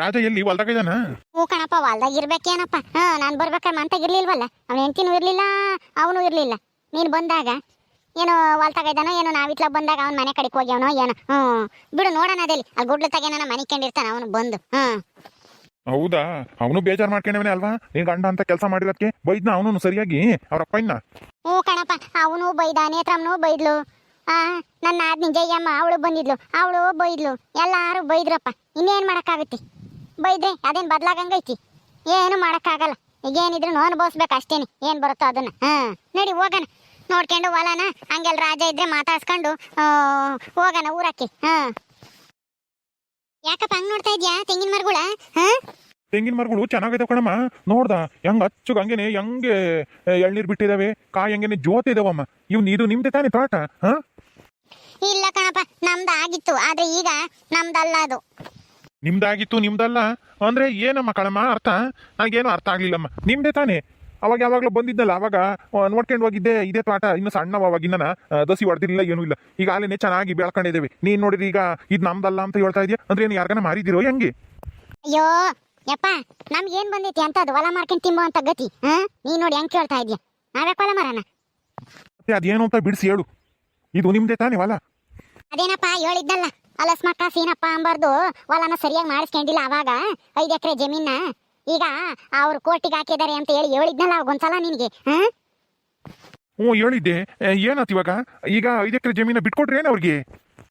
ರಾಜ ಎಲ್ಲಿ? ಹೊಲ್ದಾಗ ಇದಾನ ಹ್ಞೂ ಕಣಪ್ಪ ಹೊಲ್ದಾಗ ಇರ್ಬೇಕೇನಪ್ಪ. ಹ ನಾನು ಬರ್ಬೇಕಾದ್ರೆ ಮಂತಾಗ ಇರ್ಲಿಲ್ವಲ್ಲ? ಅವ್ನ ಹೆಂಡತಿನೂ ಇರ್ಲಿಲ್ಲ ಅವನು ಇರ್ಲಿಲ್ಲ. ನೀನು ಬಂದಾಗ ಏನೋ ಹೊಲ್ತಾಗ ಇದ್ದಾನೋ ಏನೋ ನಾವಿತ್ಲ ಬಂದಾಗ ಅವ್ನ ಮನೆ ಕಡೆಗೆ ಹೋಗ್ಯವನೋ ಏನೋ. ಹ್ಞೂ. ಬಿಡು ನೋಡೋಣ ಅದೇಲಿ ಅಲ್ಲಿ ಗುಡ್ಲು ತಗೇನ ಮನೆ ಕಂಡಿರ್ತಾನೆ ಅವನು ಬಂದು. ಹ್ಞೂ. ಹೌದಾ? ಅವನು ಬೇಜಾರ್ ಮಾಡ್ಕೊಂಡವನೇ ಅಲ್ವಾ? ನೀನ್ ಗಂಡ ಅಂತ ಕೆಲಸ ಮಾಡಿದಕ್ಕೆ ಬೈದ್ನ ಅವನು ಸರಿಯಾಗಿ? ಅವ್ರ ಅಪ್ಪಯ್ಯನ? ಓ ಕಣಪ್ಪ ಅವನು ಬೈದ ನೇತ್ರಮ್ಮನೂ ಬೈದ್ಲು. ಆ ನನ್ನ ಆದ್ನಿ ಜಯ್ಯಮ್ಮ ಅವಳು ಬಂದಿದ್ಲು. ಅವಳು ಬೈದ್ಲು. ಎಲ್ಲಾರು ಬೈದ್ರಪ್ಪ. ಇನ್ನೇನ್ ಮಾಡೋಕ್ಕಾಗುತ್ತೆ? ಬೈದ್ರೆ ಅದೇನು ಬದಲಾಗಂಗೈತಿ? ಏನು ಮಾಡೋಕ್ಕಾಗಲ್ಲ. ಈಗ ಏನಿದ್ರು ಅನುಭವಿಸ್ಬೇಕು ಅಷ್ಟೇನೆ. ಏನು ಬರುತ್ತೋ ಅದನ್ನ. ಹಾಂ ನಡಿ ಹೋಗೋಣ. ನೋಡ್ಕೊಂಡು ಹೊಲನ ಹಂಗೆಲ್ಲ ರಾಜ ಇದ್ರೆ ಮಾತಾಡ್ಸ್ಕೊಂಡು ಆ, ಹೋಗೋಣ ಊರಕ್ಕೆ. ಹಾಂ. ಯಾಕಪ್ಪ ಹಂಗ ನೋಡ್ತಾ ಇದ್ಯಾ ತೆಂಗಿನ ಮರಗಳ? ಹಾಂ? ತೆಂಗಿನ ಮರಗಳು ಚೆನ್ನಾಗಿದೆ ಕಣಮ್ಮ. ನೋಡ್ದ ಹೆಂಗ್ ಹಚ್ಚುಗ ಹಂಗೇನೆ ಹೆಂಗೆ ಎಳ್ನೀರ್ ಬಿಟ್ಟಿದಾವೆ ಕಾಯಿ ಹಂಗೇನೆ ಜೋತ್ ಇದಾವಮ್ಮ. ಇವ್ ಇದು ನಿಮ್ದೆ ತಾನೇ ತೋಟ ಹಾ? ಇಲ್ಲ ಕಣಪ್ಪ ನಮ್ದು ಆಗಿತ್ತು. ಆದ್ರೆ ಈಗ ನಮ್ದಲ್ಲ ಅದು. ನಿಮ್ದಾಗಿತ್ತು ನಿಮ್ದಲ್ಲ? ಅಂದ್ರೆ ಏನಮ್ಮ ಕಳಮ್ಮ ಅರ್ಥ? ನನಗೇನು ಅರ್ಥ ಆಗ್ಲಿಲ್ಲಮ್ಮ. ನಿಮ್ದೆ ತಾನೇ? ಅವಾಗ ಯಾವಾಗ್ಲೂ ಬಂದಿದ್ದಲ್ಲ ಅವಾಗ ನೋಡ್ಕೊಂಡು ಹೋಗಿದ್ದೆ ಇದೇ ತೋಟ ಇನ್ನು ಸಣ್ಣವ ಅವಾಗ ಇನ್ನನ ದಸಿ ಹೊಡೆದಿಲ್ಲ ಏನೂ ಇಲ್ಲ. ಈಗ ಅಲ್ಲೇನೆ ಚೆನ್ನಾಗಿ ಬೆಳ್ಕೊಂಡಿದ್ದೇವೆ ನೀನ್ ನೋಡಿದ್ರಿ ಈಗ ಇದು ನಮ್ದಲ್ಲ ಅಂತ ಹೇಳ್ತಾ ಇದೀಯ? ಅಂದ್ರೆ ಏನು ಯಾರ್ಗನ ಮಾರಿದಿರೋ ಹೆಂಗೆ? ಅಯ್ಯೋ ಯಪ್ಪ ನಮ್ಗೆ ಏನ್ ಬಂದೈತಿ ಅಂತ? ಅದು ಹೊಲ ಮಾರ್ಕೊಂಡು ತಿಂಬೋ ಅಂತ ಗತಿ ಹಾ? ನೀ ನೋಡಿ ಹೆಂಗೆ ಕೇಳ್ತಾ ಇದೀಯ? ನಾವ್ಯಾಕೆ ಹೊಲ ಮಾರಣ? ಮತ್ತೆ ಅದೇನು ಅಂತ ಬಿಡಿಸಿ ಹೇಳು. ಇದು ನಿಮ್ದೆ ತಾನೇ ಹೊಲ? ಅದೇನಪ್ಪ ಹೇಳಿದ್ದಲ್ಲ ಅಲಸ್ಮಕ್ಕ ಏನಪ್ಪ ಅಂಬಾರ್ದು ಹೊಲನ ಸರಿಯಾಗಿ ಮಾಡಿಸ್ಕೊಂಡಿಲ್ಲ ಅವಾಗ. ಐದು ಎಕರೆ ಜಮೀನ ಈಗ ಅವ್ರು ಕೋರ್ಟಿಗೆ ಹಾಕಿದ್ದಾರೆ ಅಂತ ಹೇಳಿ ಹೇಳಿದ್ನಲ್ಲ ಒಂದ್ಸಲ ನಿನಗೆ ಹಾ ಹ್ಞೂ ಹೇಳಿದ್ದೆ. ಏನತ್ ಇವಾಗ? ಈಗ ಐದು ಎಕರೆ ಜಮೀನ ಬಿಟ್ಕೊಟ್ರಿ ಏನು ಅವ್ರಿಗೆ?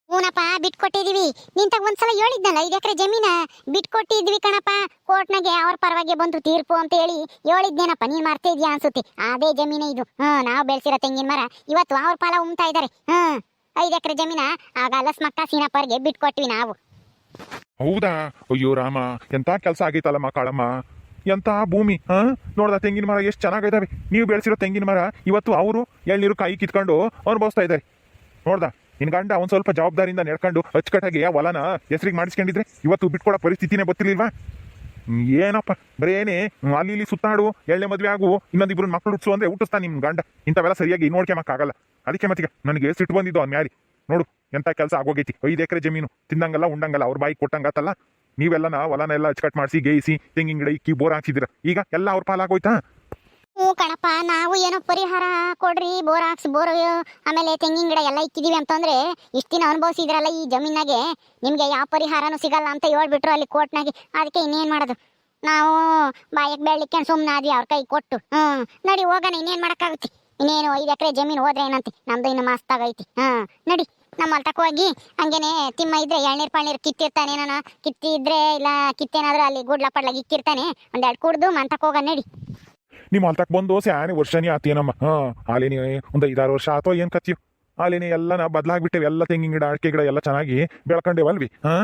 ಹೂನಪ್ಪ ಬಿಟ್ಕೊಟ್ಟಿದೀವಿ. ನಿಂತಾಗ ಒಂದ್ಸಲ ಹೇಳಿದ್ನಲ್ಲ ಐದು ಎಕರೆ ಜಮೀನ? ಬಿಟ್ಕೊಟ್ಟಿದ್ವಿ ಕಣಪ್ಪ. ಕೋರ್ಟ್ನಾಗೆ ಅವ್ರ ಪರವಾಗಿ ಬಂದು ತೀರ್ಪು ಅಂತ ಹೇಳಿ ಹೇಳಿದ್ನೇನಪ್ಪ ನೀನ್ ಮಾಡ್ತಾ ಇದೀಯಾ ಅನ್ಸುತ್ತೆ. ಅದೇ ಜಮೀನ ಇದು. ಹ್ಮ್ ನಾವು ಬೆಳೆಸಿರೋ ತೆಂಗಿನ ಮರ. ಇವತ್ತು ಅವ್ರ ಫಲ ಉಮ್ತಾ ಇದಾರೆ. ಹ್ಮ್. ಐದು ಎಕರೆ ಜಮೀನ ಆಗ ಲಸ್ಮಕ್ಕ ಸೀನಪ್ಪರ್ಗೆ ಬಿಟ್ಕೊಟ್ವಿ ನಾವು. ಹೌದಾ? ಅಯ್ಯೋ ರಾಮ ಎಂತ ಕೆಲಸ ಆಗೈತಲ್ಲಮ್ಮ ಕಾಳಮ್ಮ? ಎಂತ ಭೂಮಿ ಹಾ? ನೋಡ್ದ ತೆಂಗಿನ ಮರ ಎಷ್ಟು ಚೆನ್ನಾಗಿದಾವೆ ನೀವು ಬೆಳೆಸಿರೋ ತೆಂಗಿನ ಮರ ಇವತ್ತು ಅವರು ಎಳ್ನೀರು ಕಾಯಿ ಕಿತ್ಕೊಂಡು ಅನುಭವಿಸ್ತಾ ಇದ್ದಾರೆ. ನೋಡ್ದ ನಿನ್ ಗಂಡ ಒಂದ್ ಸ್ವಲ್ಪ ಜವಾಬ್ದಾರಿಯಿಂದ ನಡ್ಕೊಂಡು ಅಚ್ಚುಕಟ್ಟಾಗಿ ಆ ಹೊಲನ ಹೆಸರಿಗೆ ಮಾಡಿಸ್ಕೊಂಡಿದ್ರೆ ಇವತ್ತು ಬಿಟ್ಕೊಡೋ ಪರಿಸ್ಥಿತಿನೇ ಗೊತ್ತಿರ್ಲಿಲ್ವಾ? ಏನಪ್ಪ ಬರೀ ಏನೇ ಹ್ಮ್, ಅಲ್ಲಿ ಇಲ್ಲಿ ಸುತ್ತಾಡು ಎಳ್ಳೆ ಮದ್ವೆ ಆಗು ಇನ್ನೊಂದಿಬ್ರು ಮಕ್ಕಳು ಹುಟ್ಟಿಸು ಅಂದ್ರೆ ಹುಟ್ಟಿಸ್ತಾ ನಿಮ್ ಗಂಡ. ಇಂಥವೆಲ್ಲ ಸರಿಯಾಗಿ ನೋಡ್ಕೊಂಬಕ್ಕಾಗಲ್ಲ ಅದಕ್ಕೆ ಮತ್ತೀಗ ನನಗೆ ಸಿಟ್ಟು ಬಂದಿದ್ದು ಅವ್ನ ಮ್ಯಾರಿ. ನೋಡು, ಎಂತ ಕೆಲಸ ಆಗೋಗೈತಿ. ಐದು ಎಕರೆ ಜಮೀನು, ತಿಂದಂಗಲ್ಲ, ಉಂಡಂಗಲ್ಲ, ಅವ್ರ ಬಾಯಿ ಕೊಟ್ಟಂಗತ್ತಲ್ಲ ನೀವೆಲ್ಲನ ಹೊಲನ ಎಲ್ಲ ಅಚ್ಚುಕಟ್ ಮಾಡಿಸಿ, ಗೇಯಿಸಿ ತೆಂಗಿನ ಗಿಡ ಇಕ್ಕಿ, ಬೋರ್ ಹಾಕ್ಸಿದಿರ. ಈಗ ಎಲ್ಲ ಅವ್ರ ಪಾಲಾಗೋಯ್ತಾ? ಹ್ಞೂ ಕಣಪ್ಪ, ನಾವು ಏನೋ ಪರಿಹಾರ ಕೊಡ್ರಿ, ಬೋರ್ ಹಾಕ್ಸ್, ಬೋರ್ ಆಮೇಲೆ ತೆಂಗಿನ ಗಿಡ ಎಲ್ಲ ಇಕ್ಕಿದೀವಿ ಅಂತಂದ್ರೆ ಇಷ್ಟು ದಿನ ಅನುಭವಿಸಿದ್ರಲ್ಲ ಈ ಜಮೀನಾಗೆ? ನಿಮಗೆ ಯಾವ ಪರಿಹಾರನೂ ಸಿಗಲ್ಲ ಅಂತ ಹೇಳ್ಬಿಟ್ರು ಅಲ್ಲಿ ಕೋರ್ಟ್ನಾಗೆ. ಅದಕ್ಕೆ ಇನ್ನೇನು ಮಾಡೋದು? ನಾವು ಬಾಯಕ್ಕೆ ಬೆಳಿಕೆ ಸುಮ್ಮನೆ ಆದ್ವಿ ಅವ್ರ ಕೈ ಕೊಟ್ಟು. ಹ್ಞೂ, ನಡಿ ಹೋಗೋಣ, ಇನ್ನೇನು ಮಾಡೋಕ್ಕಾಗುತ್ತೆ? ಇನ್ನೇನು ಐದು ಎಕರೆ ಜಮೀನು ಹೋದ್ರೆ ಏನಂತೆ? ನಮ್ದು ಇನ್ನು ಮಸ್ತಾಗೈತಿ ಹಾ ನಡಿ. ನಮ್ಮ ಹೊಲ್ತಕ್ಕೆ ಹೋಗಿ ಹಂಗೇನೆ ತಿಮ್ಮ ಇದ್ರೆ ಎಳ್ನೀರು ಪಳ್ನೀರು ಕಿತ್ತಿರ್ತಾನೆ ನಾನು ಕಿತ್ತಿದ್ರೆ ಇಲ್ಲ ಕಿತ್ತೇನಾದ್ರೂ ಅಲ್ಲಿ ಗುಡ್ಲ ಪಡ್ಲಾಗ ಇಕ್ಕಿರ್ತಾನೆ. ಒಂದೆರಡು ಕುಡ್ದು ಮಂತಕ್ಕೆ ಹೋಗ ನಡಿ. ನಿಮ್ಮ ಹೊಲ್ತಕ್ ಬಂದು ಸ್ಯಾನೆ ವರ್ಷನೇ ಆತೇನಮ್ಮ ಹಾ ಆಲೇನಿ ಒಂದ್ ಐದಾರು ವರ್ಷ ಆತೋ ಏನ್ ಕತ್ತೀವ್ ಆಲೇನಿ ಎಲ್ಲನ ಬದ್ಲಾಗ್ಬಿಟ್ಟೇವೆ ಎಲ್ಲ ತೆಂಗಿನ ಗಿಡ ಅಡಿಕೆ ಗಿಡ ಎಲ್ಲ ಚೆನ್ನಾಗಿ ಬೆಳ್ಕೊಂಡೇವಲ್ವಿ ಹಾ?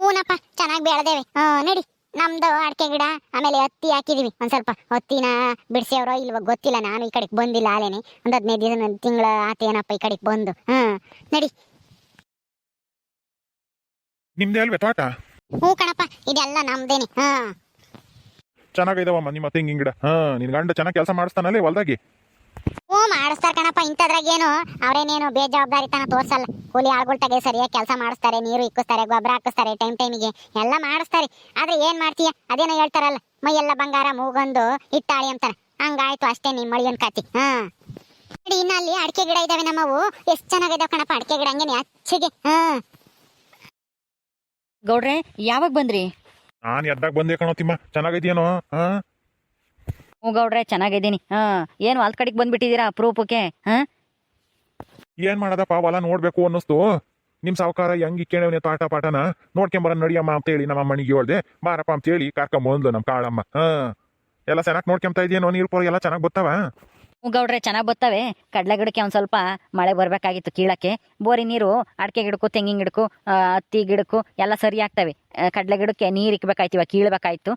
ಹೂನಪ್ಪ ಚೆನ್ನಾಗಿ ಬೆಳೆದೇವೆ. ಹಾ ನಡಿ. ನಮ್ದು ಅಡಿಕೆ ಗಿಡ ಆಮೇಲೆ ಹತ್ತಿ ಹಾಕಿದೀವಿ. ಒಂದ್ ಸ್ವಲ್ಪ ಹತ್ತಿನ ಬಿಡಿಸ್ಯವ್ರೋ ಇಲ್ವ ಗೊತ್ತಿಲ್ಲ ನಾನು ಈ ಕಡೆಗೆ ಬಂದಿಲ್ಲ ಆಲೇನೆ. ಒಂದ್ ಹದಿನೈದು ದಿನ ತಿಂಗಳ ಆತೇನಪ್ಪ ಈ ಕಡೆಗೆ ಬಂದು. ಹಾ ನಡಿ. ನಿಮ್ದೇ ಅಲ್ವೇ ತೋಟ? ಹ್ಞೂ ಕಣಪ್ಪ ಇದೆಲ್ಲ ನಮ್ದೇನೆ. ಹಾ. ಚೆನ್ನಾಗಿದಾವಮ್ಮ ನಿಮ್ಮ ತೆಂಗಿನ ಗಿಡ. ಹಾ ನಿನ್ ಗಂಡ ಚೆನ್ನಾಗಿ ಕೆಲಸ ಮಾಡಿಸ್ತಾನಲ್ಲೇ ಹೊಲ್ದಾಗಿ? ಮಾಡಿಸ್ತಾರೆ ಕಣಪ್ಪ ಇಂಥದ್ರಾಗೇನು? ಅವರೇನೇನು ಬೇಜವಾಬ್ದಾರಿತನ ತೋರ್ಸಲ್ಲ. ಕೂಲಿ ಆಳ್ಗೊಳ್ತಾಗೆ ಸರಿಯಾಗಿ ಕೆಲಸ ಮಾಡಿಸ್ತಾರೆ ನೀರು ಇಕ್ಕಿಸ್ತಾರೆ ಗೊಬ್ಬರ ಹಾಕಿಸ್ತಾರೆ ಟೈಮ್ ಟೈಮಿಗೆ ಎಲ್ಲ ಮಾಡಿಸ್ತಾರೆ. ಆದ್ರೆ ಏನ್ ಮಾಡ್ತೀಯ? ಅದೇನೋ ಹೇಳ್ತಾರಲ್ಲ ಮೈಯೆಲ್ಲ ಬಂಗಾರ ಮೂಗೊಂದು ಇಟ್ಟಾಳಿ ಅಂತಾರೆ. ಹಂಗಾಯ್ತು ಅಷ್ಟೇ ನಿಮ್ಮ ಮಳಿಯನ್ ಕಾತಿ ಹಾ. ನೋಡಿ ಇನ್ನ ಅಲ್ಲಿ ಅಡಿಕೆ ಗಿಡ ಇದಾವೆ ನಮ್ಮವು. ಎಷ್ಟು ಚೆನ್ನಾಗಿದಾವೆ ಕಣಪ್ಪ ಅಡಿಕೆ ಗಿಡ ಹಂಗೇನೆ ಅಚ್ಚಿಗೆ. ಹಾ. ಗೌಡ್ರೆ ಯಾವಾಗ ಬಂದ್ರಿ? ನಾನು ಎದ್ದಾಗ ಬಂದೆ ಕಣೋ ತಿಮ್ಮ. ಚೆನ್ನಾಗೈತಿಯೇನೋ ಹಾ? ಹ್ಞೂ ಚೆನ್ನಾಗಿದ್ದೀನಿ. ಹಾಂ, ಏನು ಅಲ್ ಕಡೆಗೆ ಬಂದ್ಬಿಟ್ಟಿದ್ದೀರಾ ಅಪರೂಪಕ್ಕೆ? ಏನ್ ಮಾಡದಪ್ಪ ಹೊಲ ನೋಡ್ಬೇಕು ಅನ್ನಿಸ್ತು. ನಿಮ್ ಸಾವುಕಾರ ಹೆಂಗ್ ಇಕ್ಕೇಣವನೆ ತಾಟ ಪಾಠನ ನೋಡ್ಕೊಂಬರ ನಡಿಯಮ್ಮ ಅಂತ ಹೇಳಿ ನಮ್ಮ ಅಮ್ಮನಿಗೆ ಹೇಳ್ದೆ. ಬಾರಪ್ಪ ಅಂತ ಹೇಳಿ ಕರ್ಕೊಂಬಂದ್ಲು ನಮ್ ಕಾಳಮ್ಮ. ಹಾ. ಎಲ್ಲ ಚೆನ್ನಾಗಿ ನೋಡ್ಕೊಂತ ಇದೆಯೇನೋ ನೀರು ಪೂರ ಎಲ್ಲ ಚೆನ್ನಾಗಿ ಗೊತ್ತಾವ? ಗೌಡ್ರೆ ಚೆನ್ನಾಗಿ ಬರ್ತವೆ ಕಡಲೆ ಗಿಡಕ್ಕೆ ಒಂದು ಸ್ವಲ್ಪ ಮಳೆ ಬರಬೇಕಾಗಿತ್ತು ಕೀಳಕ್ಕೆ. ಬೋರಿ ನೀರು, ಅಡಿಕೆ ಗಿಡಕ್ಕೂ, ತೆಂಗಿನ ಗಿಡಕ್ಕೂ ಹತ್ತಿ ಗಿಡಕ್ಕೂ ಎಲ್ಲ ಸರಿ ಆಗ್ತವೆ. ಕಡಲೆ ಗಿಡಕ್ಕೆ ನೀರು ಇಕ್ಬೇಕಾಯ್ತು, ಇವಾಗ ಕೀಳ್ಬೇಕಾಯ್ತು.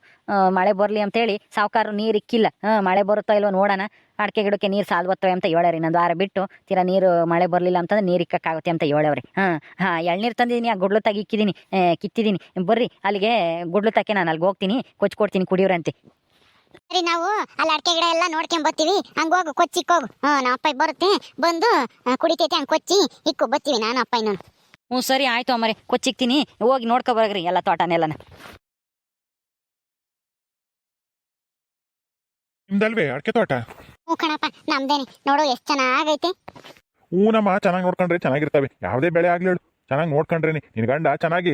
ಮಳೆ ಬರಲಿ ಅಂತೇಳಿ ಸಾವುಕಾರರು ನೀರು ಇಕ್ಕಿಲ್ಲ. ಮಳೆ ಬರುತ್ತೋ ಇಲ್ವೋ ನೋಡೋಣ. ಅಡಿಕೆ ಗಿಡಕ್ಕೆ ನೀರು ಸಾಲ್ ಬರ್ತವೆ ಅಂತ ಹೇಳೋರಿ ಇನ್ನೊಂದು ವಾರ ಬಿಟ್ಟು. ತೀರಾ ನೀರು ಮಳೆ ಬರಲಿಲ್ಲ ಅಂತಂದ್ರೆ ನೀರು ಇಕ್ಕಾಗುತ್ತೆ ಅಂತ ಹೇಳವ್ರಿ ಹಾಂ ಹಾಂ, ಎಳ್ನೀರು ತಂದಿದ್ದೀನಿ ಆ ಗುಡ್ಲು ತಾಗಿ ಇಕ್ಕಿದ್ದೀನಿ ಕಿತ್ತಿದ್ದೀನಿ ಬರ್ರಿ, ಅಲ್ಲಿಗೆ ಗುಡ್ಲು ತಕ್ಕೆ ನಾನು ಅಲ್ಲಿಗೆ ಹೋಗ್ತೀನಿ ಕೊಚ್ಚಿ ಕೊಡ್ತೀನಿ ಕುಡಿಯೋರಂತೆ. ಸರಿ ನಾವು ಅಲ್ಲಿ ಅಡಿಕೆ ಗಿಡ ಎಲ್ಲ ನೋಡ್ಕೊಂಡ್ ಬರ್ತೀವಿ. ಹಂಗ ಹೋಗು ಕೊಚ್ಚಿಕ್ ಹೋಗು ಹಾ ನಮ್ಮ ಅಪ್ಪ ಬರುತ್ತೆ. ಬಂದು ಕುಡಿತೈತೆ ಹಂಗ ಕೊಚ್ಚಿ ಇಕ್ಕು ಬರ್ತೀವಿ ನಾನು ಅಪ್ಪ ಇನ್ನು ಹ್ಞೂ ಸರಿ ಆಯ್ತು ಅಮ್ಮರೆ. ಕೊಚ್ಚಿಕ್ತೀನಿ ಹೋಗಿ ನೋಡ್ಕೊ ಬರಗ್ರಿ ಎಲ್ಲ ತೋಟನೆಲ್ಲನ ನಿಮ್ದಲ್ವೇ ಅಡಕೆ ತೋಟ? ಹ್ಞೂ ಕಣಪ್ಪ ನಮ್ದೇನೆ. ನೋಡು ಎಷ್ಟು ಚೆನ್ನಾಗೈತೆ. ಹ್ಞೂ ನಮ್ಮ ಚೆನ್ನಾಗಿ ನೋಡ್ಕೊಂಡ್ರೆ ಚೆನ್ನಾಗಿರ್ತವೆ. ಯಾವುದೇ ಬೆಳೆ ಆಗ್ಲಿ ಹೇಳು. ಚೆನ್ನಾಗಿ ನೋಡ್ಕೊಂಡ್ರೇನಿ. ನಿನ್ ಗಂಡ ಚೆನ್ನಾಗಿ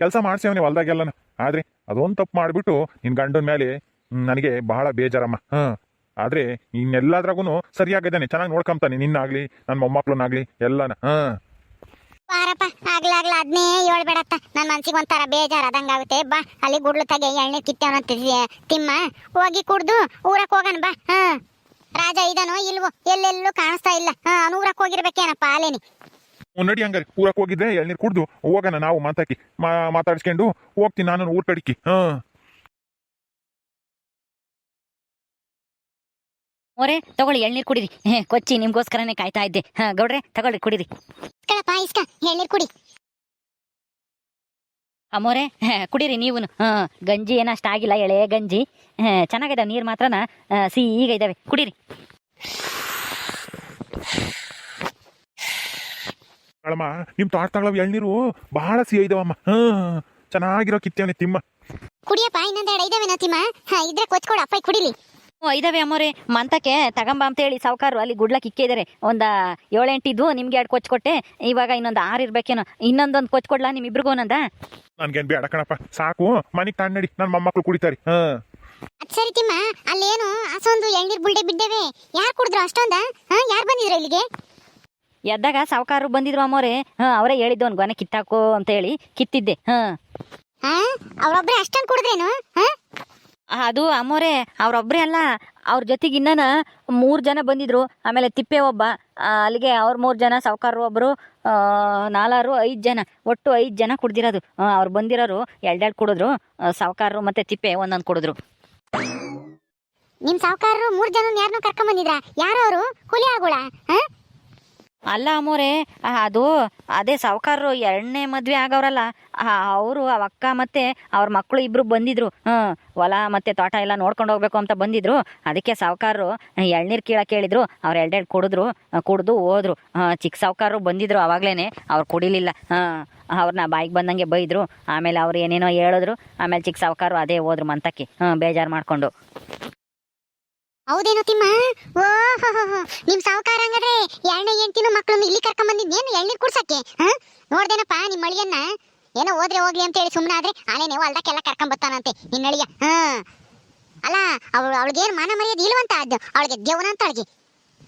ಕೆಲಸ ಮಾಡ್ಸ್ಯಾವನಿ ಹೊಲ್ದಾಗೆಲ್ಲನ. ಆದ್ರೆ ಅದೊಂದು ತಪ್ಪು ಮಾಡಿಬಿಟ್ಟು ನಿನ್ ಗಂಡನ ಮೇಲೆ ನನಗೆ ಬಹಳ ಬೇಜಾರಮ್ಮ. ಹಾ. ಆದ್ರೆ ಇನ್ನೆಲ್ಲದ್ರಾಗೂ ಸರಿಯಾಗಿದ್ದಾನೆ. ಚೆನ್ನಾಗಿ ನೋಡ್ಕೊಂತಾನೆ ನಿನ್ನಾಗ್ಲಿ ನನ್ನ ಮೊಮ್ಮಕ್ಳನ್ನಾಗ್ಲಿ ಎಲ್ಲನ. ಹಾ. ಬಾರಪ್ಪ ಆಗ್ಲಾಗ್ಲ ಅದ್ನೇ ಹೇಳ್ಬೇಡತ್ತ ನನ್ನ ಮನ್ಸಿಗೆ ಒಂಥರ ಬೇಜಾರ್ ಆದಂಗಾಗುತ್ತೆ ಬಾ ಅಲ್ಲಿ ಗುಡ್ಲು ತಗೆ ಎಣ್ಣೆ ಕಿತ್ತವನಂತ ತಿಮ್ಮ. ಹೋಗಿ ಕುಡ್ದು ಊರಕ್ ಹೋಗಣ ಬಾ. ಹಾ. ರಾಜ ಇದನೋ ಇಲ್ವೋ ಎಲ್ಲೆಲ್ಲೂ ಕಾಣಿಸ್ತಾ ಇಲ್ಲ. ಹಾ ಅವ್ನು ಊರಕ್ ಹೋಗಿರ್ಬೇಕೇನಪ್ಪ ಅಲೇನಿ ನಡಿ ಹಂಗಾರೆ. ಊರಕ್ಕೆ ಹೋಗಿದ್ರೆ ಎಳ್ನೀರು ಕುಡ್ದು ಹೋಗೋಣ ನಾವು ಮಾತಾಕಿ ಮಾತಾಡ್ಸ್ಕೊಂಡು ಹೋಗ್ತೀನಿ ನಾನು ಊರ್ ಕಡಿಕಿ. ಹಾ. ಮೋರೆ ತಗೊಳ್ಳಿ ಎಳ್ನೀರು ಕುಡಿರಿ. ಹೇ, ಕೊಚ್ಚಿ ನಿಮ್ಗೋಸ್ಕರನೇ ಕಾಯ್ತಾ ಇದ್ದೆ. ಹಾ ಗೌಡ್ರೆ ತಗೊಳ್ಳಿ ಕುಡಿರಿ. ಇಸ್ಕ ಎಳ್ನೀರ್ ಕುಡಿ. ಅಮ್ಮೋರೆ ಕುಡಿರಿ ಕುಡೀರಿ ನೀವು ಹಾ ಗಂಜಿ ಏನಷ್ಟ ಆಗಿಲ್ಲ ಎಳೆ ಗಂಜಿ. ಹೇ, ಚೆನ್ನಾಗಿದೆ ನೀರು ಮಾತ್ರನ? ಸಿ ಸಿಹಿ ಈಗ ಇದಾವೆ. ಕುಡಿರಿ. ಕಳಮ್ಮ ತೋಟ ತಗೊಳ ಎಳ್ನೀರು ಬಹಳ ಸಿಹಿ ಇದಾವಮ್ಮ. ಹಾ ಚೆನ್ನಾಗಿರೋ ಕಿತ್ತೇವನೆ ತಿಮ್ಮ. ಕುಡಿಯಪ್ಪ ಇನ್ನೊಂದೆರಡು ಇದಾವೆ ನಾ ತಿಮ್ಮ ಇದ್ರೆ ಕೊಚ್ಕೊಡು ಅಪ್ಪ ಕುಡಿಲಿ. ಇದಾವೆ ಅಮ್ಮೋರೆ. ಮಂತಕ್ಕೆ ತಗಂಬ ಅಂತ ಹೇಳಿ ಸಾವುಕಾರು ಅಲ್ಲಿ ಗುಡ್ಲಕ್ಕೆ ಇಕ್ಕಿದ್ದಾರೆ ಒಂದು ಏಳೆಂಟಿದ್ವು ನಿಮ್ಗೆ ಎರಡು ಕೊಚ್ಕೊಟ್ಟೆ ಇವಾಗ ಇನ್ನೊಂದು ಆರು ಇರ್ಬೇಕೇನೋ. ಇನ್ನೊಂದೊಂದು ಕೊಚ್ಕೊಡ್ಲಾ ನಿಮ್ಮಿಬ್ರಿಗೂ ಒಂದೊಂದ ನನ್ಗೇನ್ ಬೇಡ ಕಣಪ್ಪ. ಸಾಕು ಮನೆಗೆ ತಾಂಡ್ ನಡಿ. ನನ್ನ ಮೊಮ್ಮಕ್ಳು ಕುಡಿತಾರೆ. ಹಾ ಅದ್ ಸರಿ ತಿಮ್ಮ. ಅಲ್ಲೇನು? ಅಸೊಂದು ಎಳ್ನೀರ್ ಬುಲ್ಡೆ ಬಿಡ್ಡೇವೆ. ಯಾರು ಕುಡಿದ್ರು ಅಷ್ಟೊಂದ? ಹಾ ಯಾರು ಬಂದಿದ್ರು ಇಲ್ಲಿಗೆ? ಎದ್ದಾಗ ಸಾವುಕಾರರು ಬಂದಿದ್ರು ಅಮ್ಮೋರೆ. ಹಾಂ ಅವರೇ ಹೇಳಿದ್ದು ಒಂದು ಗೊನೆ ಕಿತ್ತಾಕೋ ಅಂತ ಹೇಳಿ ಕಿತ್ತಿದ್ದೆ. ಹಾಂ ಹಾ ಅವ್ರೊಬ್ರೆ ಅಷ್ಟೊಂದು ಕುಡಿದ್ರೇನು? ಹಾ? ಅದು ಅಮ್ಮೋರೆ, ಅವ್ರೊಬ್ರೇ ಅಲ್ಲ, ಅವ್ರ ಜೊತೆಗೆ ಇನ್ನನ ಮೂರು ಜನ ಬಂದಿದ್ರು. ಆಮೇಲೆ ತಿಪ್ಪೆ ಒಬ್ಬ ಅಲ್ಲಿಗೆ ಅವ್ರ ಮೂರು ಜನ, ಸಾವುಕಾರರು ಒಬ್ಬರು ನಾಲ್ಕಾರು ಐದು ಜನ, ಒಟ್ಟು ಐದು ಜನ ಕುಡ್ದಿರೋದು. ಅವ್ರು ಬಂದಿರೋರು ಎರಡೆರಡು ಕುಡಿದ್ರು ಸಾವುಕಾರರು ಮತ್ತೆ ತಿಪ್ಪೆ ಒಂದೊಂದು ಕುಡಿದ್ರು. ನಿಮ್ಮ ಸಾವುಕಾರರು ಮೂರು ಜನ ಯಾರನ್ನೋ ಕರ್ಕೊಂಡ್ ಬಂದಿದ್ರ ಯಾರು ಅವರು? ಹುಲಿ ಆಗುಳ? ಅಲ್ಲ ಅಮ್ಮೋರೆ ಆ, ಅದು ಅದೇ ಸಾವುಕಾರರು ಎರಡನೇ ಮದ್ವೆ ಆಗವ್ರಲ್ಲ. ಅವರು ಅವ ಅಕ್ಕ ಮತ್ತೆ ಅವ್ರ ಮಕ್ಕಳು ಇಬ್ರು ಬಂದಿದ್ರು. ಹ್ಮ್ ಹೊಲ ಮತ್ತೆ ತೋಟ ಎಲ್ಲ ನೋಡ್ಕೊಂಡು ಹೋಗ್ಬೇಕು ಅಂತ ಬಂದಿದ್ರು. ಅದಕ್ಕೆ ಸಾವುಕಾರರು ಎಳ್ನೀರು ಕೀಳಕ್ಕೆ ಹೇಳಿದ್ರು ಅವ್ರು ಎರಡೆರಡು ಕುಡಿದ್ರು ಕುಡಿದು ಹೋದ್ರು. ಚಿಕ್ಕ ಸಾವುಕಾರರು ಬಂದಿದ್ರು ಅವಾಗ್ಲೇನೆ. ಅವ್ರು ಕುಡಿಲಿಲ್ಲ. ಅವ್ರನ್ನ ಬಾಯಿಗೆ ಬಂದಂಗೆ ಬೈದ್ರು. ಆಮೇಲೆ ಅವ್ರು ಏನೇನೋ ಹೇಳಿದ್ರು. ಆಮೇಲೆ ಚಿಕ್ಕ ಸಾವುಕಾರರು ಅದೇ ಹೋದ್ರು ಮಂತಕ್ಕೆ. ಹ್ಮ್ ಬೇಜಾರು ಮಾಡ್ಕೊಂಡು. ಹೌದೇನು ತಿಮ್ಮ? ಓ. ನಿಮ್ ಸಾವುಕಾರ ಹಂಗಾದ್ರೆ ಎರಡನೇ ಎಂಟಿನ ಮಕ್ಕಳನ್ನ ಇಲ್ಲಿ ಕರ್ಕೊಂಡ್ ಬಂದಿದ್ದೇನು ಎಳ್ನೀರ್ ಕುಡ್ಸಕ್ಕೆ, ಹಾ? ನೋಡ್ದೇನಪ್ಪ ನಿಮ್ಮ ಅಳಿಯನ್ನ? ಏನೋ ಹೋದ್ರೆ ಹೋಗ್ಲಿ ಅಂತ ಹೇಳಿ ಸುಮ್ಮನೆ ಆದ್ರೆ ಆಲೇನೆ ಹೊಲ್ದಕ್ಕೆಲ್ಲ ಕರ್ಕೊಂಡ್ ಬರ್ತಾನಂತೆ ನಿನ್ನ ಅಳಿಯ. ಹಾ. ಅಲ್ಲ, ಅವಳು, ಅವಳಿಗೇನು ಮಾನ ಮರ್ಯಾದೆ ಇಲ್ವಂತ? ಅದು, ಅವಳಿಗೆ ದೇವನ ಅಂತ ಅವಳಿಗೆ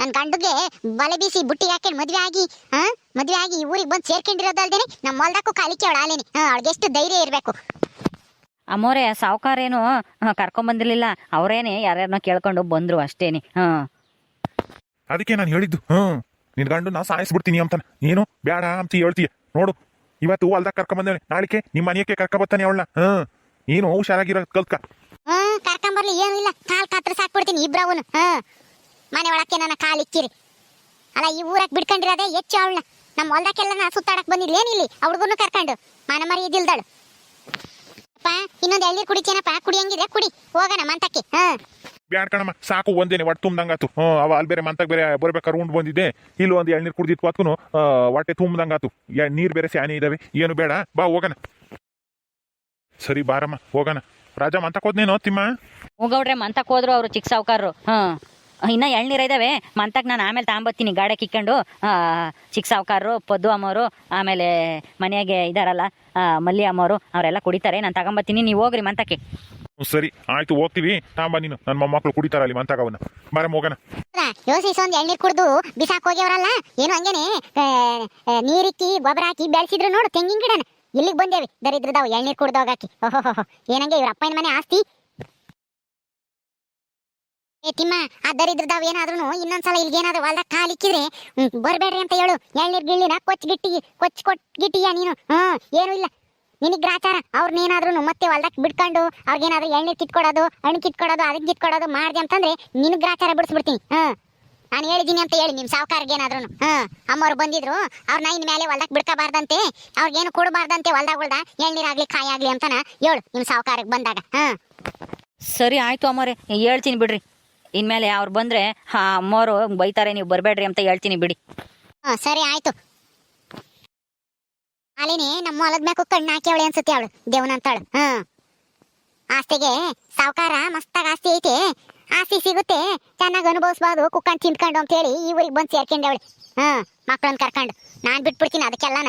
ನನ್ನ ಗಂಡುಗೆ ಬಲೆ ಬೀಸಿ ಬುಟ್ಟಿ ಹಾಕಿ ಮದ್ವೆ ಆಗಿ, ಹಾ? ಮದ್ವೆ ಆಗಿ ಊರಿಗೆ ಬಂದು ಸೇರ್ಕೊಂಡಿರೋದಲ್ದೇನೆ ನಮ್ಮ ಹೊಲ್ದಕ್ಕೂ ಕಾಲಿಕೆ ಅವಳು ಆಲೇನೆ. ಹಾ, ಅವಳಿಗೆ ಎಷ್ಟು ಧೈರ್ಯ ಇರಬೇಕು. ಅಮ್ಮೋರೆ ಸಾವುಕಾರೇನು? ಕರ್ಕೊಂಬಂದಿರ್ಲಿಲ್ಲ ಅವರೇನೆ ಯಾರ್ಯಾರನ್ನ ಕೇಳ್ಕೊಂಡು ಬಂದ್ರು ಅಷ್ಟೇನೆ. ಹಾಂ. ಅದಕ್ಕೆ ನಾನು ಹೇಳಿದ್ದು ಹ್ಮ್ ನಿನ್ ಗಂಡು ನಾ ಸಾಯಿಸ್ಬಿಡ್ತೀನಿ ಅಂತಾನೆ. ನೀನು ಬೇಡ ಅಂತ ಹೇಳ್ತೀಯ. ನೋಡು ಇವತ್ತು ಹೊಲ್ದಾಗ ಕರ್ಕೊಂಬಂದೇನೆ ನಾಳಿಕೆ ನಿಮ್ಮ ಮನೆಯಕ್ಕೆ ಕರ್ಕೊಂಬರ್ತಾನೆ ಅವಳನ್ನ. ಹ್ಮ್ ನೀನು ಹುಷಾರಾಗಿರೋ ಕಲ್ತ್ಕ. ಹ್ಮ್ ಕರ್ಕೊಂಬರ್ಲಿ ಏನೂ ಇಲ್ಲ. ಕಾಲ್ ಕತ್ರ ಸಾಕ್ಬಿಡ್ತೀನಿ ಇಬ್ರವನು. ಹ್ಮ್ ಮನೆ ಒಳಕ್ಕೆ ನನ್ನ ಕಾಲ್ ಇಕ್ಕಿರಿ. ಅಲ್ಲ ಈ ಊರಾಗ್ ಬಿಡ್ಕೊಂಡಿರೋದೇ ಹೆಚ್ಚು ಅವಳನ್ನ. ನಮ್ಮ ಹೊಲ್ದಕ್ಕೆಲ್ಲ ನಾ ಸುತ್ತಾಡಕ್ ಬಂದಿಲ್ಲ ಏನಿಲ್ಲ? ಅವ್ರಿಗೂ ಕರ್ಕೊಂಡು. ಮನೆ ಮರಿ ಇದಿಲ್ದಳು ಇನ್ನೊಂದು ಎಳ್ನೀರು ಕುಡಿತೇನಪ್ಪ ಕುಡಿಯಂಗಿದ್ರೆ ಕುಡಿ ಹೋಗೋಣ ಮಂತಕ್ಕೆ. ಬ್ಯಾಡ ಕಣಮ್ಮ ಸಾಕು ಒಂದೇನೆ ಹೊಟ್ಟೆ ತುಂಬದಂಗಾತು. ಹ್ಮ್ ಅವ ಅಲ್ಲಿ ಬೇರೆ ಮಂತಾಗ ಬೇರೆ ಬರ್ಬೇಕಾದ್ರೆ ಉಂಡು ಬಂದಿದ್ದೆ. ಇಲ್ಲಿ ಒಂದು ಎಳ್ನೀರ್ ಕುಡ್ದಿತ್ತು ಹೊತ್ಕು ಹೊಟ್ಟೆ ತುಂಬ್ದಂಗಾತು. ನೀರ್ ಬೇರೆ ಸ್ಯಾನಿ ಇದಾವೆ. ಏನು ಬೇಡ. ಬಾ ಹೋಗೋಣ. ಸರಿ ಬಾರಮ್ಮ ಹೋಗೋಣ. ರಾಜ ಮಂತಕ್ ಹೋದ್ನೇನೋ ತಿಮ್ಮ? ಹೋಗೌಡ್ರೆ ಮಂತಕ್ ಹೋದ್ರು ಅವ್ರು ಚಿಕ್ಕ ಸಾವುಕಾರರು. ಹಾಂ ಇನ್ನ ಎಳ್ನೀರ್ ಇದಾವೆ. ಮಂತಕ್ ನಾನು ಆಮೇಲೆ ತಾಂಬತ್ತೀನಿ ಗಾಡಿ ಕಿಕ್ಕೊಂಡು ಆ, ಚಿಕ್ಕ ಸಾವುಕಾರರು ಪದ್ದು ಅಮ್ಮವರು ಆಮೇಲೆ ಮನೆಯಾಗೆ ಇದಾರಲ್ಲ. ಆ, ಮಲ್ಲಿ ಅಮ್ಮವರು ಅವರೆಲ್ಲ ಕುಡಿತಾರೆ. ನಾನು ತಗೊಂಬತ್ತೀನಿ. ನೀವು ಹೋಗ್ರಿ ಮಂತಕ್ಕೆ. ಸರಿ. ಆಯ್ತು ಹೋಗ್ತೀವಿ ತಾಂಬ ನೀನು ನನ್ನ ಮೊಮ್ಮಕ್ಕಳು ಕುಡಿತಾರ ಅಲ್ಲಿ ಮಂತಕವನ್ನ. ಬರ ಹೋಗೋಣ ಯೋಸಿಸ್ ಒಂದು ಎಳ್ನೀರು ಕುಡ್ದು ಬಿಸಾಕ್ ಹೋಗ್ಯವ್ರಲ್ಲ? ಏನು ಹಂಗೇನೆ? ನೀರಿಕ್ಕಿ ಗೊಬ್ಬರ ಹಾಕಿ ಬೆಳೆಸಿದ್ರು ನೋಡು ತೆಂಗಿನ ಗಿಡನ. ಇಲ್ಲಿಗೆ ಬಂದೇವಿ. ದರಿದ್ರದಾವ್ ಎಳ್ನೀರು ಕುಡ್ದು ಹೋಗಾಕಿ ಓಹೋ ಏನಂಗೆ ಇವ್ರ ಅಪ್ಪನ ಮನೆ ಆಸ್ತಿ? ತಿಮ್ಮ, ಆ ದರಿದ್ರದಾವ್ ಏನಾದ್ರೂ ಇನ್ನೊಂದ್ಸಲ ಇಲ್ಲಿಗೆ ಏನಾದ್ರು ಹೊಲ್ದಾಗ ಕಾಲಿಕ್ಕಿದ್ರೆ ಬರ್ಬೇಡ್ರಿ ಅಂತ ಹೇಳು. ಎಳ್ನೀರ್ ಗಿಳ್ಳಿನ ಕೊಚ್ಚ ಗಿಟ್ಟಿ, ಕೊಚ್ಚ ಕೊಟ್ ಗಿಟ್ಟಿಯ ನೀನು? ಹ್ಮ್ ಏನು ಇಲ್ಲ. ನಿನಗ್ ಗ್ರಾಚಾರ. ಅವ್ರನ್ನೇನಾದ್ರೂ ಮತ್ತೆ ಹೊಲ್ದಕ್ ಬಿಡ್ಕೊಂಡು ಅವ್ರಿಗೇನಾದ್ರೂ ಎಳ್ನೀರು ಕಿತ್ಕೊಡೋದು, ಹಣ್ಣು ಕಿತ್ಕೊಡೋದು ಅದಕ್ಕೆ ಕಿತ್ಕೊಡೋದು ಮಾಡ್ದೆ ಅಂತಂದ್ರೆ ನಿನ್ ಗ್ರಾಚಾರ ಬಿಡಿಸ್ಬಿಡ್ತೀನಿ. ಹ್ಮ್ ನಾನು ಹೇಳಿದ್ದೀನಿ ಅಂತ ಹೇಳಿ ನಿಮ್ಮ ಸಾವುಕಾರ್ಗೆ ಏನಾದ್ರು ಹ್ಮ್ ಅಮ್ಮವ್ರು ಬಂದಿದ್ರು ಅವ್ರನ್ನ ಇನ್ ಮೇಲೆ ಹೊಲ್ದಾಗ ಬಿಡ್ಕೋಬಾರ್ದಂತೆ, ಅವ್ರಿಗೇನು ಕೊಡಬಾರ್ದಂತೆ ಹೊಲ್ದಾಗ ಹೊಲ್ದ ಎಳ್ನೀರಾಗಲಿ ಕಾಯಿ ಆಗಲಿ ಅಂತನ ಹೇಳು ನಿಮ್ಮ ಸಾವುಕಾರಿಗೆ ಬಂದಾಗ. ಹ್ಮ್ ಸರಿ ಆಯ್ತು ಅಮ್ಮರೇ ಹೇಳ್ತೀನಿ ಬಿಡ್ರಿ. ಇನ್ಮೇಲೆ ಅವ್ರು ಬಂದ್ರೆ, ಹಾ, ಅಮ್ಮೋರು ಬೈತಾರೆ, ನೀವು ಬರಬೇಡ್ರಿ ಅಂತ ಹೇಳ್ತೀನಿ ಬಿಡಿ. ಹಾ, ಸರಿ, ಆಯ್ತು. ಅಲ್ಲಿನೇ ನಮ್ಮ ಹೊಲದ ಮ್ಯಾಕು ಕಣ್ಣು ಅನ್ಸುತ್ತೆ ಅವಳು ದೇವನಂತಾಳು ಹ. ಆಸ್ತಿಗೆ ಸಾವುಕಾರ, ಮಸ್ತಾಗಿ ಆಸ್ತಿ ಐತೆ. ಆಸ್ತಿ ಸಿಗುತ್ತೆ, ಚೆನ್ನಾಗಿ ಅನುಭವಿಸ್ಬೋದು ಕುಕ್ಕನ್ ತಿಂದ್ಕೊಂಡು ಅಂತ ಹೇಳಿ ಈ ಊರಿಗೆ ಬಂದು ಸೇರ್ಕೊಂಡವಳು ಹಾ ಮಕ್ಕಳನ್ನ ಕರ್ಕೊಂಡು. ನಾನು ಬಿಟ್ಬಿಡ್ತೀನಿ ಅದಕ್ಕೆಲ್ಲನ?